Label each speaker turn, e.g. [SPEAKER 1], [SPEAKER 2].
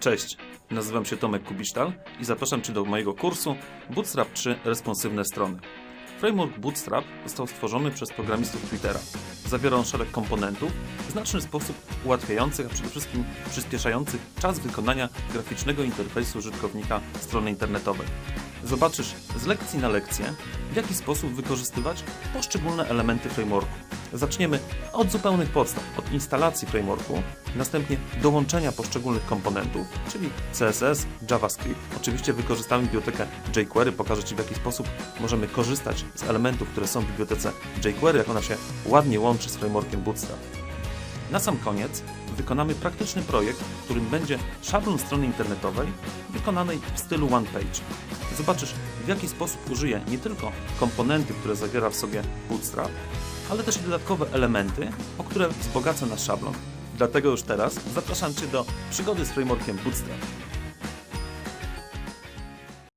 [SPEAKER 1] Cześć, nazywam się Tomek Kubisztal i zapraszam Cię do mojego kursu Bootstrap 3 Responsywne Strony. Framework Bootstrap został stworzony przez programistów Twittera. Zawiera on szereg komponentów w znaczny sposób ułatwiających, a przede wszystkim przyspieszających czas wykonania graficznego interfejsu użytkownika strony internetowej. Zobaczysz z lekcji na lekcję, w jaki sposób wykorzystywać poszczególne elementy frameworku. Zaczniemy od zupełnych podstaw, od instalacji frameworku, następnie dołączenia poszczególnych komponentów, czyli CSS, JavaScript. Oczywiście wykorzystamy bibliotekę jQuery, pokażę Ci w jaki sposób możemy korzystać z elementów, które są w bibliotece jQuery, jak ona się ładnie łączy z frameworkiem Bootstrap. Na sam koniec wykonamy praktyczny projekt, w którym będzie szablon strony internetowej wykonanej w stylu one page. Zobaczysz, w jaki sposób użyję nie tylko komponenty, które zawiera w sobie Bootstrap, ale też i dodatkowe elementy, o które wzbogacę nasz szablon. Dlatego już teraz zapraszam Cię do przygody z frameworkiem Bootstrap.